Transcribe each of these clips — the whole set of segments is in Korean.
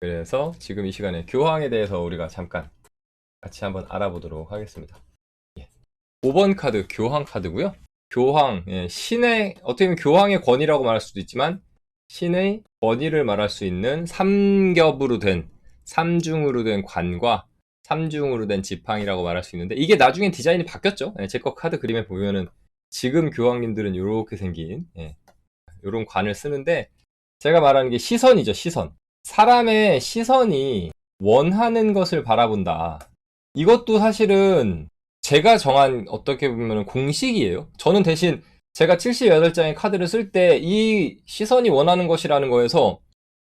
그래서 지금 이 시간에 교황에 대해서 우리가 잠깐 같이 한번 알아보도록 하겠습니다. 예. 5번 카드 교황 카드고요. 교황 예, 신의 어떻게 보면 교황의 권위라고 말할 수도 있지만 신의 권위를 말할 수 있는 삼겹으로 된 삼중으로 된 관과 삼중으로 된 지팡이라고 말할 수 있는데 이게 나중에 디자인이 바뀌었죠. 제거 카드 그림에 보면은 지금 교황님들은 이렇게 생긴 예, 이런 관을 쓰는데 제가 말하는 게 시선이죠. 시선. 사람의 시선이 원하는 것을 바라본다. 이것도 사실은 제가 정한 어떻게 보면 공식이에요. 저는 대신 제가 78장의 카드를 쓸 때 이 시선이 원하는 것이라는 거에서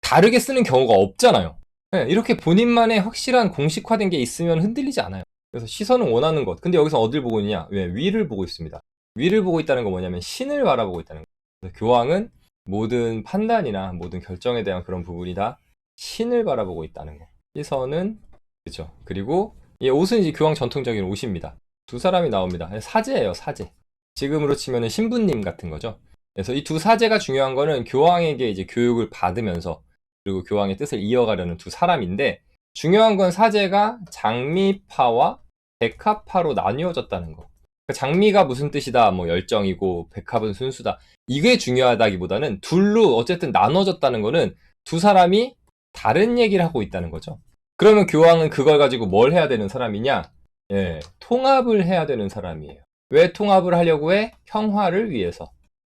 다르게 쓰는 경우가 없잖아요. 네, 이렇게 본인만의 확실한 공식화된 게 있으면 흔들리지 않아요. 그래서 시선은 원하는 것. 근데 여기서 어딜 보고 있냐? 왜? 위를 보고 있습니다. 위를 보고 있다는 건 뭐냐면 신을 바라보고 있다는 거예요. 교황은 모든 판단이나 모든 결정에 대한 그런 부분이 다 신을 바라보고 있다는 거. 시선은 그죠. 그리고 이 옷은 이제 교황 전통적인 옷입니다. 두 사람이 나옵니다. 사제예요, 사제. 지금으로 치면은 신부님 같은 거죠. 그래서 이 두 사제가 중요한 거는 교황에게 이제 교육을 받으면서 그리고 교황의 뜻을 이어가려는 두 사람인데 중요한 건 사제가 장미파와 백합파로 나뉘어졌다는 거. 그러니까 장미가 무슨 뜻이다, 뭐 열정이고 백합은 순수다. 이게 중요하다기보다는 둘로 어쨌든 나눠졌다는 거는 두 사람이 다른 얘기를 하고 있다는 거죠. 그러면 교황은 그걸 가지고 뭘 해야 되는 사람이냐? 예, 통합을 해야 되는 사람이에요. 왜 통합을 하려고 해? 평화를 위해서.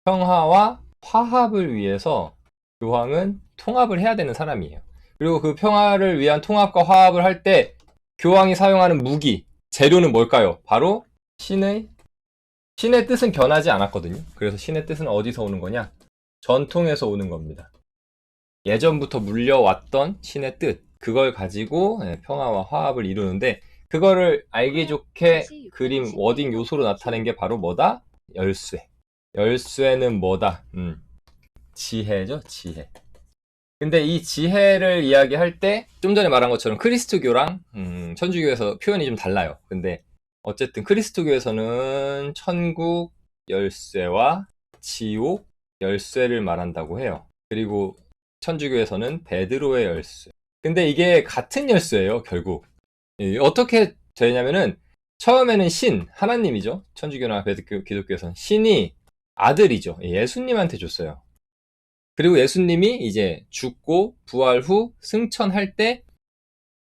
평화와 화합을 위해서 교황은 통합을 해야 되는 사람이에요. 그리고 그 평화를 위한 통합과 화합을 할 때 교황이 사용하는 무기, 재료는 뭘까요? 바로 신의 신의 뜻은 변하지 않았거든요. 그래서 신의 뜻은 어디서 오는 거냐? 전통에서 오는 겁니다. 예전부터 물려왔던 신의 뜻, 그걸 가지고 예, 평화와 화합을 이루는데 그거를 알기 좋게 그림 워딩 요소로 나타낸 게 바로 뭐다? 열쇠. 열쇠는 뭐다? 음, 지혜죠, 지혜. 근데 이 지혜를 이야기할 때 좀 전에 말한 것처럼 크리스트교랑 음, 천주교에서 표현이 좀 달라요. 근데 어쨌든 크리스트교에서는 천국 열쇠와 지옥 열쇠를 말한다고 해요. 그리고 천주교에서는 베드로의 열쇠. 근데 이게 같은 열쇠예요, 결국. 예, 어떻게 되냐면은 처음에는 신, 하나님이죠. 천주교나 베드교, 기독교에서는 신이 아들이죠. 예수님한테 줬어요. 그리고 예수님이 이제 죽고 부활 후 승천할 때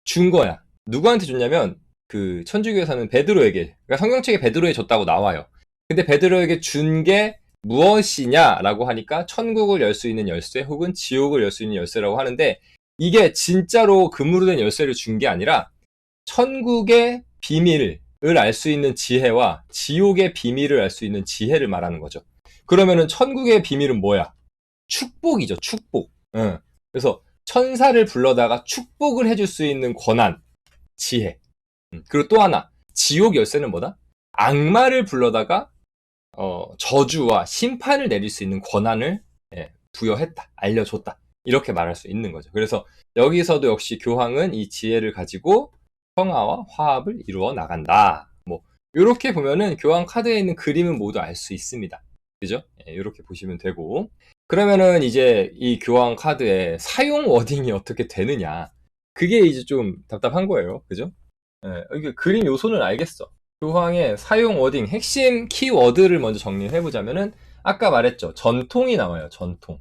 준 거야. 누구한테 줬냐면 그 천주교에서는 베드로에게 그러니까 성경책에 베드로에 줬다고 나와요. 근데 베드로에게 준 게 무엇이냐라고 하니까 천국을 열 수 있는 열쇠 혹은 지옥을 열 수 있는 열쇠라고 하는데 이게 진짜로 금으로 된 열쇠를 준 게 아니라 천국의 비밀을 알 수 있는 지혜와 지옥의 비밀을 알 수 있는 지혜를 말하는 거죠. 그러면은 천국의 비밀은 뭐야? 축복이죠, 축복. 응. 그래서 천사를 불러다가 축복을 해줄 수 있는 권한, 지혜. 음, 그리고 또 하나, 지옥 열쇠는 뭐다? 악마를 불러다가 어, 저주와 심판을 내릴 수 있는 권한을 예, 부여했다, 알려줬다. 이렇게 말할 수 있는 거죠. 그래서 여기서도 역시 교황은 이 지혜를 가지고 평화와 화합을 이루어 나간다. 뭐 이렇게 보면은 교황 카드에 있는 그림은 모두 알 수 있습니다. 그죠? 이렇게 보시면 되고 그러면은 이제 이 교황 카드의 사용 워딩이 어떻게 되느냐 그게 이제 좀 답답한 거예요. 그죠? 예, 이게 그림 요소는 알겠어. 교황의 사용 워딩 핵심 키워드를 먼저 정리해 보자면은 아까 말했죠. 전통이 나와요. 전통.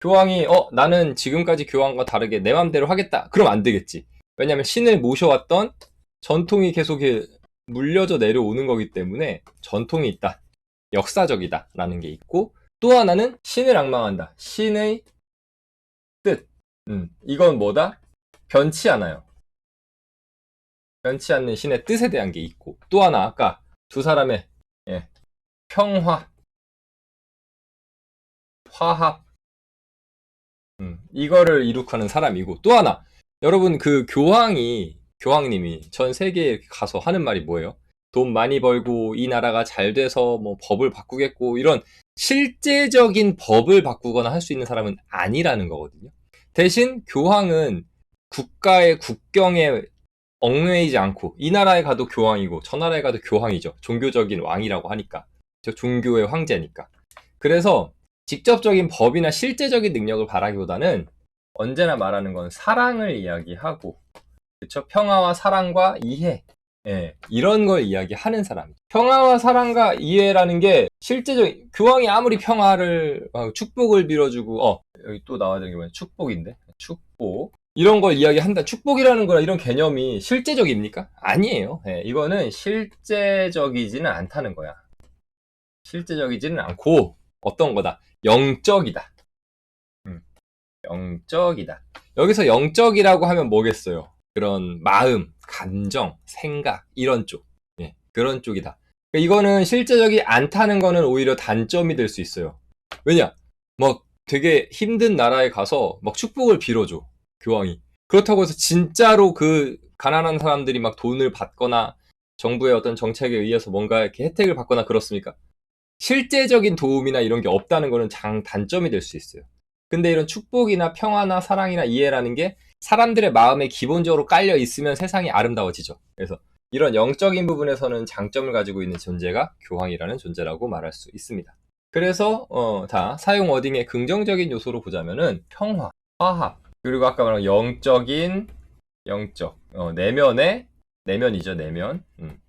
교황이 어 나는 지금까지 교황과 다르게 내 맘대로 하겠다. 그럼 안 되겠지. 왜냐하면 신을 모셔왔던 전통이 계속 물려져 내려오는 거기 때문에 전통이 있다. 역사적이다 라는 게 있고 또 하나는 신을 악망한다. 신의 뜻. 음, 이건 뭐다? 변치 않아요. 변치 않는 신의 뜻에 대한 게 있고 또 하나 아까 두 사람의 예, 평화, 화합 음, 이거를 이룩하는 사람이고 또 하나 여러분 그 교황이 교황님이 전 세계에 가서 하는 말이 뭐예요? 돈 많이 벌고 이 나라가 잘 돼서 뭐 법을 바꾸겠고 이런 실제적인 법을 바꾸거나 할 수 있는 사람은 아니라는 거거든요. 대신 교황은 국가의 국경에 얽매이지 않고 이 나라에 가도 교황이고 저 나라에 가도 교황이죠. 종교적인 왕이라고 하니까. 즉 종교의 황제니까. 그래서 직접적인 법이나 실제적인 능력을 바라기보다는 언제나 말하는 건 사랑을 이야기하고 그쵸? 평화와 사랑과 이해 예, 이런 걸 이야기하는 사람. 평화와 사랑과 이해라는 게 실제적 교황이 아무리 평화를 어, 축복을 빌어주고 어 여기 또 나와야 되는 게 뭐야? 축복인데 축복 이런 걸 이야기한다. 축복이라는 거나 이런 개념이 실제적입니까? 아니에요. 예, 이거는 실제적이지는 않다는 거야. 실제적이지는 않고 어떤 거다. 영적이다. 음, 영적이다. 여기서 영적이라고 하면 뭐겠어요? 그런 마음, 감정, 생각 이런 쪽, 예, 그런 쪽이다. 그러니까 이거는 실제적이 않다는 거는 오히려 단점이 될 수 있어요. 왜냐, 막 되게 힘든 나라에 가서 막 축복을 빌어줘 교황이. 그렇다고 해서 진짜로 그 가난한 사람들이 막 돈을 받거나 정부의 어떤 정책에 의해서 뭔가 이렇게 혜택을 받거나 그렇습니까? 실제적인 도움이나 이런 게 없다는 거는 장 단점이 될 수 있어요. 근데 이런 축복이나 평화나 사랑이나 이해라는 게 사람들의 마음에 기본적으로 깔려 있으면 세상이 아름다워지죠. 그래서 이런 영적인 부분에서는 장점을 가지고 있는 존재가 교황이라는 존재라고 말할 수 있습니다. 그래서 어, 다 사용 워딩의 긍정적인 요소로 보자면은 평화, 화합, 그리고 아까 말한 영적인 영적 어, 내면의 내면이죠 내면 음.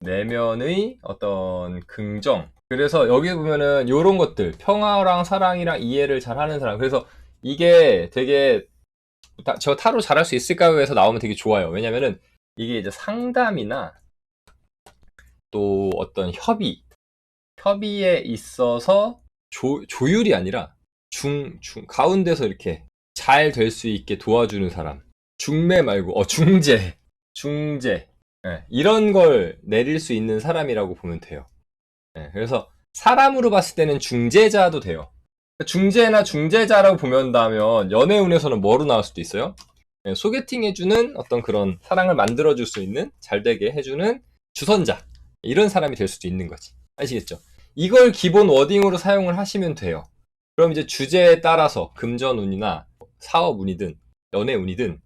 내면의 어떤 긍정 그래서 여기 보면은 요런 것들 평화랑 사랑이랑 이해를 잘하는 사람 그래서 이게 되게 다- 저 타로 잘할 수 있을까요? 해서 나오면 되게 좋아요. 왜냐면은 이게 이제 상담이나 또 어떤 협의, 협의에 있어서 조, 조율이 아니라 중, 중, 가운데서 이렇게 잘 될 수 있게 도와주는 사람. 중매 말고, 어, 중재. 중재. 예, 이런 걸 내릴 수 있는 사람이라고 보면 돼요. 예, 그래서 사람으로 봤을 때는 중재자도 돼요. 중재나 중재자라고 보면다면 연애운에서는 뭐로 나올 수도 있어요? 예, 소개팅 해주는 어떤 그런 사랑을 만들어줄 수 있는 잘 되게 해주는 주선자 이런 사람이 될 수도 있는 거지 아시겠죠? 이걸 기본 워딩으로 사용을 하시면 돼요. 그럼 이제 주제에 따라서 금전운이나 사업 운이든 연애 운이든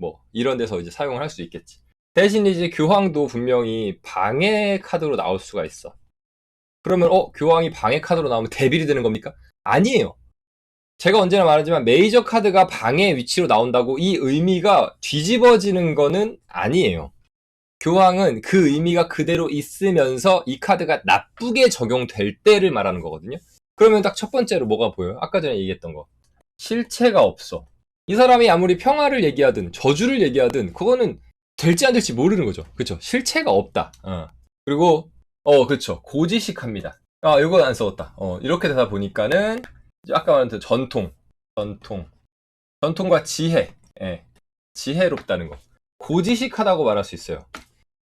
뭐 이런 데서 이제 사용을 할 수 있겠지. 대신 이제 교황도 분명히 방해 카드로 나올 수가 있어. 그러면 어 교황이 방해 카드로 나오면 대빌이 되는 겁니까? 아니에요. 제가 언제나 말하지만 메이저 카드가 방해 위치로 나온다고 이 의미가 뒤집어지는 거는 아니에요. 교황은 그 의미가 그대로 있으면서 이 카드가 나쁘게 적용될 때를 말하는 거거든요. 그러면 딱 첫 번째로 뭐가 보여요? 아까 전에 얘기했던 거. 실체가 없어. 이 사람이 아무리 평화를 얘기하든 저주를 얘기하든 그거는 될지 안 될지 모르는 거죠. 그쵸? 실체가 없다. 어. 그리고 어 그쵸. 고지식합니다. 아 이건 안 써왔다. 어 이렇게 되다 보니까는 아까 말한 그 전통, 전통, 전통과 지혜, 예, 지혜롭다는 거. 고지식하다고 말할 수 있어요.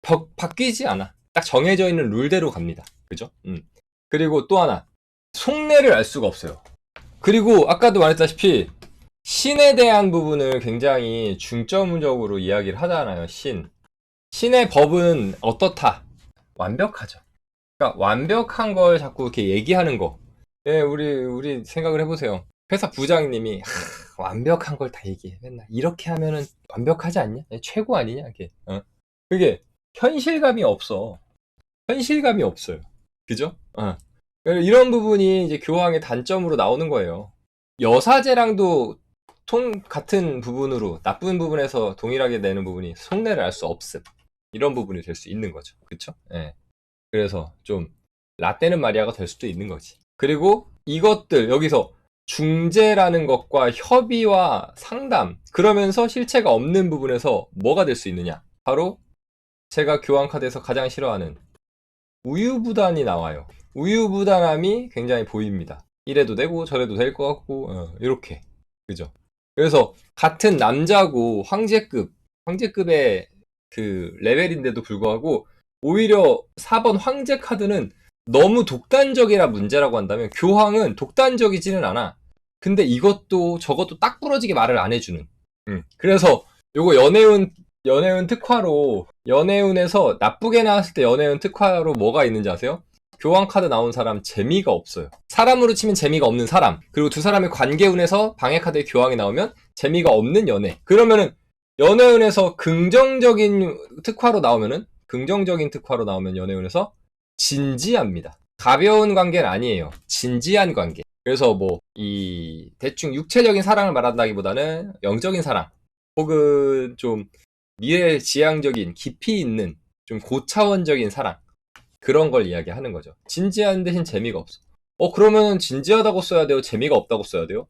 바, 바뀌지 않아. 딱 정해져 있는 룰대로 갑니다. 그죠? 음. 그리고 또 하나. 속내를 알 수가 없어요. 그리고 아까도 말했다시피 신에 대한 부분을 굉장히 중점적으로 이야기를 하잖아요. 신. 신의 법은 어떻다? 완벽하죠. 그러니까 완벽한 걸 자꾸 이렇게 얘기하는 거. 예, 우리 우리 생각을 해보세요. 회사 부장님이 하, 완벽한 걸 다 얘기해 맨날 이렇게 하면은 완벽하지 않냐? 예, 최고 아니냐? 이게 어? 그게 현실감이 없어. 현실감이 없어요. 그죠? 어. 그래서 이런 부분이 이제 교황의 단점으로 나오는 거예요. 여사제랑도 통 같은 부분으로 나쁜 부분에서 동일하게 내는 부분이 속내를 알 수 없음. 이런 부분이 될 수 있는 거죠. 그쵸? 예. 그래서 좀 라떼는 마리아가 될 수도 있는 거지. 그리고 이것들 여기서 중재라는 것과 협의와 상담 그러면서 실체가 없는 부분에서 뭐가 될 수 있느냐? 바로 제가 교황 카드에서 가장 싫어하는 우유부단이 나와요. 우유부단함이 굉장히 보입니다. 이래도 되고 저래도 될 것 같고 어, 이렇게 그죠? 그래서 같은 남자고 황제급 황제급의 그 레벨인데도 불구하고 오히려 4번 황제 카드는 너무 독단적이라 문제라고 한다면 교황은 독단적이지는 않아. 근데 이것도 저것도 딱 부러지게 말을 안 해주는. 음. 그래서 요거 연애운 연애운 특화로 연애운에서 나쁘게 나왔을 때 연애운 특화로 뭐가 있는지 아세요? 교황 카드 나온 사람 재미가 없어요. 사람으로 치면 재미가 없는 사람. 그리고 두 사람의 관계운에서 방해 카드에 교황이 나오면 재미가 없는 연애. 그러면은 연애운에서 긍정적인 특화로 나오면은 긍정적인 특화로 나오면 연애운에서 진지합니다. 가벼운 관계는 아니에요. 진지한 관계. 그래서 뭐 이 대충 육체적인 사랑을 말한다기보다는 영적인 사랑 혹은 좀 미래지향적인 깊이 있는 좀 고차원적인 사랑 그런 걸 이야기하는 거죠. 진지한 대신 재미가 없어. 어 그러면 진지하다고 써야 돼요? 재미가 없다고 써야 돼요?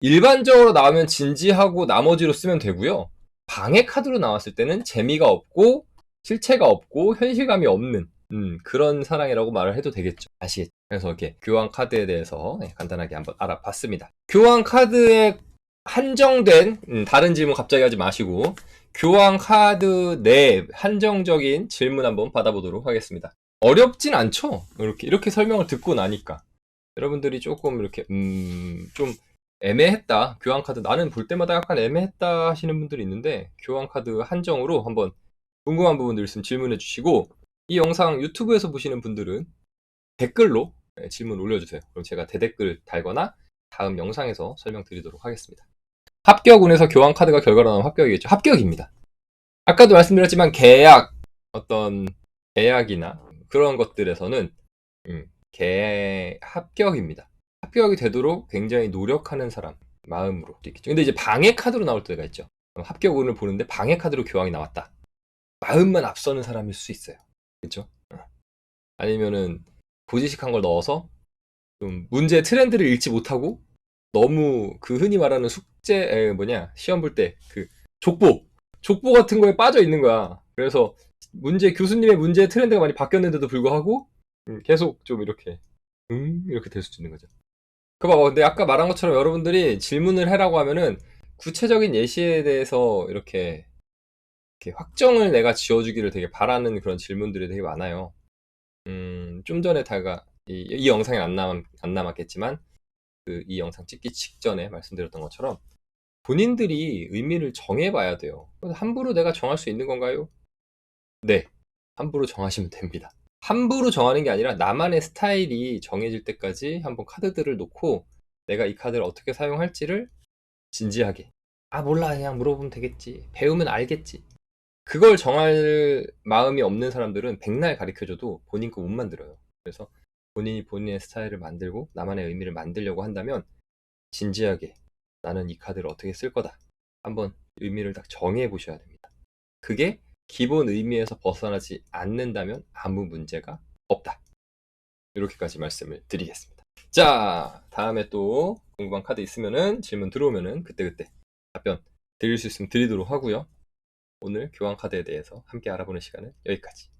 일반적으로 나오면 진지하고 나머지로 쓰면 되고요. 방해 카드로 나왔을 때는 재미가 없고 실체가 없고 현실감이 없는 음, 그런 사랑이라고 말을 해도 되겠죠. 아시겠죠? 그래서 이렇게 교환 카드에 대해서 네, 간단하게 한번 알아봤습니다. 교환 카드에 한정된 음, 다른 질문 갑자기 하지 마시고 교환 카드 내 한정적인 질문 한번 받아보도록 하겠습니다. 어렵진 않죠? 이렇게 이렇게 설명을 듣고 나니까 여러분들이 조금 이렇게 음, 좀 애매했다. 교환 카드 나는 볼 때마다 약간 애매했다 하시는 분들이 있는데 교환 카드 한정으로 한번 궁금한 부분들 있으면 질문해 주시고 이 영상 유튜브에서 보시는 분들은 댓글로 네, 질문 올려주세요. 그럼 제가 대댓글 달거나 다음 영상에서 설명드리도록 하겠습니다. 합격운에서 교환 카드가 결과로 나오면 합격이겠죠. 합격입니다. 아까도 말씀드렸지만 계약 어떤 계약이나 그런 것들에서는 음, 개 합격입니다. 합격이 되도록 굉장히 노력하는 사람 마음으로 있겠죠. 근데 이제 방해 카드로 나올 때가 있죠. 합격 운을 보는데 방해 카드로 교환이 나왔다. 마음만 앞서는 사람일 수 있어요. 그렇죠? 아니면은 고지식한 걸 넣어서 좀 문제 트렌드를 읽지 못하고 너무 그 흔히 말하는 숙제 에, 뭐냐 시험 볼 때 그 족보 족보 같은 거에 빠져 있는 거야. 그래서 문제 교수님의 문제 트렌드가 많이 바뀌었는데도 불구하고 음, 계속 좀 이렇게 음 이렇게 될 수도 있는 거죠. 그 봐봐. 근데 아까 말한 것처럼 여러분들이 질문을 해라고 하면은 구체적인 예시에 대해서 이렇게 이렇게 확정을 내가 지어주기를 되게 바라는 그런 질문들이 되게 많아요. 음, 좀 전에 다가 이, 이 영상에 안, 남, 안 남았겠지만 그 이 영상 찍기 직전에 말씀드렸던 것처럼 본인들이 의미를 정해봐야 돼요. 함부로 내가 정할 수 있는 건가요? 네, 함부로 정하시면 됩니다. 함부로 정하는 게 아니라 나만의 스타일이 정해질 때까지 한번 카드들을 놓고 내가 이 카드를 어떻게 사용할지를 진지하게 아 몰라 그냥 물어보면 되겠지 배우면 알겠지 그걸 정할 마음이 없는 사람들은 백날 가르쳐줘도 본인 거 못 만들어요. 그래서 본인이 본인의 스타일을 만들고 나만의 의미를 만들려고 한다면 진지하게 나는 이 카드를 어떻게 쓸 거다. 한번 의미를 딱 정해 보셔야 됩니다. 그게 기본 의미에서 벗어나지 않는다면 아무 문제가 없다. 이렇게까지 말씀을 드리겠습니다. 자, 다음에 또 궁금한 카드 있으면은 질문 들어오면은 그때그때 답변 드릴 수 있으면 드리도록 하고요. 오늘 교환 카드에 대해서 함께 알아보는 시간은 여기까지.